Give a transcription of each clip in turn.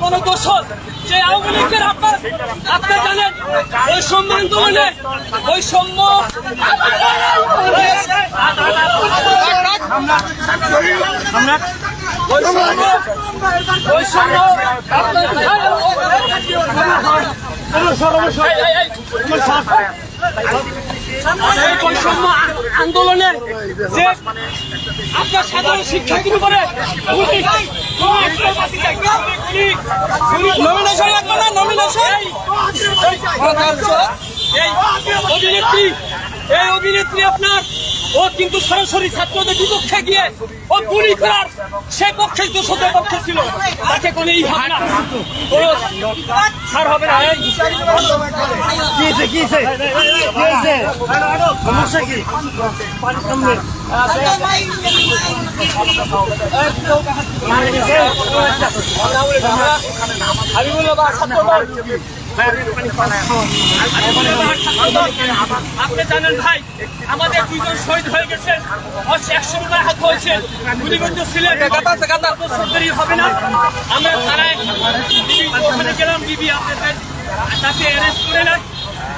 কোন দোষর যে আওয়ামী লীগের আপনার আপনি জানেন বৈষম্য আন্দোলনে বৈষম্য আমরা বৈষম্য বৈষম্য আপনার- এই, এই, এই, এই আন্দোলনে যে আপনার সাধারণ শিক্ষার্থীর উপরে নমিনেশন লাগবে না অভিনেত্রী এই অভিনেত্রী আপনার ও কিন্তু সরাসরি ছাত্রদের বিপক্ষে গিয়ে ও গুলি করার সে পক্ষে দোষদের পক্ষে ছিল তাকে কোনো ই হবে না কোনো ছাড় হবে না এই কি হয়েছে কি হয়েছে কি হয়েছে সমস্যা কি হাবিবুল্লাহ বা ছাত্রদল আপনি জানেন ভাই আমাদের দুইজন শহীদ হয়ে গেছেন একশো রুপায় হাত হয়েছে। গুলিবন্ধ ছিলেন। হবে না। আমরা থানায় ওখানে গেলাম বিবি আপনাদের তাকে অ্যারেস্ট করে না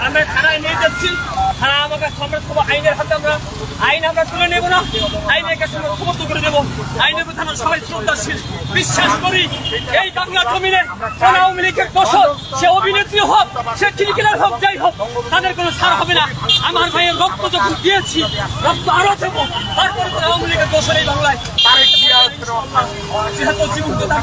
আমরা থানায় নিয়ে যাচ্ছি। আমাকে আইনের হাতে আমরা, আইন আমরা তুলে নেব না। সবাই শ্রদ্ধাশীল। কোন আওয়ামী হবে না। আমার ভাইয়ের রক্ত যখন দিয়েছি, রক্ত আরও দেবো। তারপরে কোনো আওয়ামী লীগের দোষর এই বাংলায় জীবন তো তার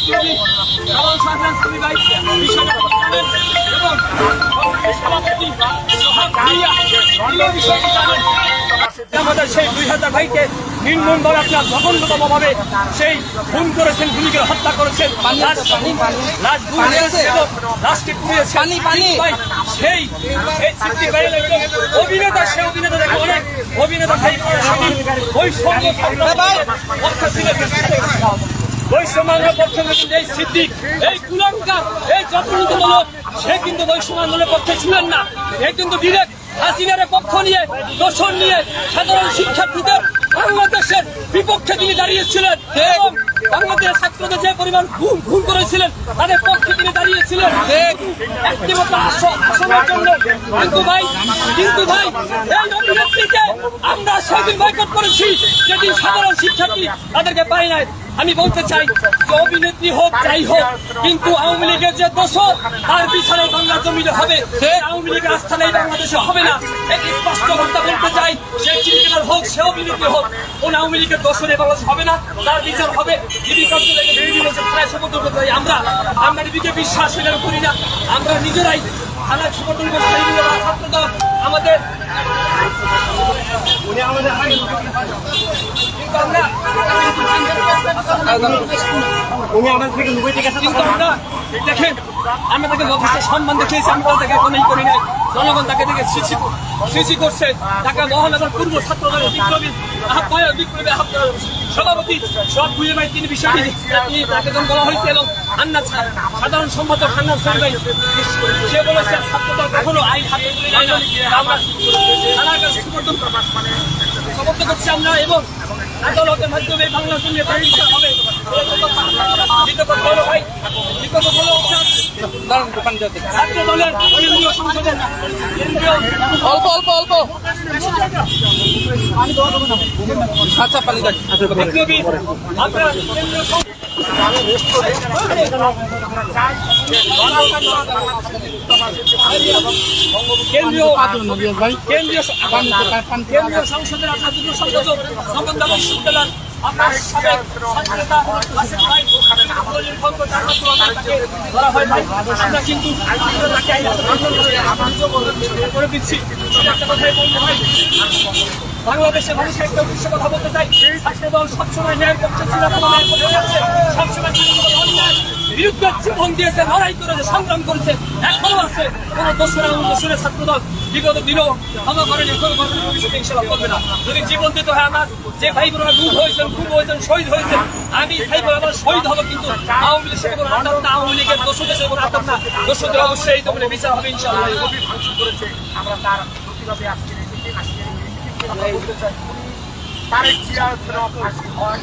দলের সাধারণ সাধারণ শ্রী বিষয়টা জানেন এবং সভাপতি সোহাগ ভুইয়া তিনিও বিষয়টি জানেন। আমাদের সেই দুই হাজার ভাইকে নির্মম ভাবে আপনার জঘন্যতম ভাবে সেই খুন করেছেন গুলি হত্যা করেছেন পুড়িয়েছেন। সেই অভিনেতা সে অভিনেতা দেখে অনেক অভিনেতা ভাই ওই সঙ্গে বৈষম্য পক্ষে কিন্তু এই সিদ্দিক এই কুলঙ্কার এই যত্নমূলক সে কিন্তু বৈষম্য আন্দোলনের পক্ষে ছিলেন না। এ কিন্তু ডিরেক্ট হাসিনার পক্ষ নিয়ে দোষণ নিয়ে সাধারণ শিক্ষার্থীদের বাংলাদেশের বিপক্ষে তিনি দাঁড়িয়েছিলেন এবং বাংলাদেশের ছাত্রদের যে পরিমাণ ঘুম ঘুম করেছিলেন তাদের পক্ষে তিনি দাঁড়িয়েছিলেন। একটি মতো আসনের জন্য। কিন্তু ভাই কিন্তু ভাই এই অভিনেত্রীকে আমরা সেদিন বয়কট করেছি সেদিন সাধারণ শিক্ষার্থী তাদেরকে পাই নাই। আমি বলতে চাই, যে অভিনেত্রী হোক, যাই হোক, কিন্তু আওয়ামী লীগের যে দোষর, তার বিচারে বাংলা জমিনে হবে। সে আওয়ামী লীগের আস্থানে এই বাংলাদেশে হবে না। এই স্পষ্ট বার্তা বলতে চাই সে ক্রিকেটার হোক, সে অভিনেত্রী হোক, কোন আওয়ামী লীগের দোষরে বাংলাদেশ হবে না। তার বিচার হবে প্রায় সমর্থন করতে আমরা আমরা ডিবিকে বিশ্বাস করি না। আমরা নিজেরাই থানায় সমর্থন করতে চাই ছাত্র দল আমাদের আমাদের সম্মান দেখিয়েছি আমরা তাকে কোনো সভাপতি সব বুঝে ভাই, তিনি বিষয়টি তাকে যখন বলা হয়েছে এবং আন্না সাধারণ সম্পাদক ভাই, সে বলেছে ছাত্র কখনো আইন হাতে আমরা সমর্থন করছি আমরা এবং আদালতের মাধ্যমে বাংলা বিচার হবে ভাই অল্প অল্প অল্প। আচ্ছা পানি দেখ কেন্দ্রীয় সংসদের সম্পাদক বিশ্ববিদ্যালয় আপনার কিন্তু দিচ্ছি। বাংলাদেশের মানুষের একটা উদ্দেশ্য কথা বলতে চাই সবসময় ন্যায়ের পক্ষে ছিল, সবসময় বিরুদ্ধে জীবন দিয়েছে, লড়াই করেছে, সংগ্রাম করেছে এখনও আছে। কোন দোষরা দোষরের ছাত্রদল বিগত দিনও ক্ষমা করেনি, কোনো ভবিষ্যতে ইনশাল্লাহ করবে না। যদি জীবন দিতে হয় আমার, যে ভাই বোনেরা গুম হয়েছেন গুম হয়েছেন, শহীদ হয়েছেন, আমি ভাই আমার শহীদ হব কিন্তু আওয়ামী লীগের সাথে কোনো না, আওয়ামী লীগের দোষদের সাথে কোনো না। দোষদের অবশ্যই এই তো বিচার হবে ইনশাল্লাহ আমরা তার প্রতিবাদে আজকে আজকে তারেক জিয়ার হয়।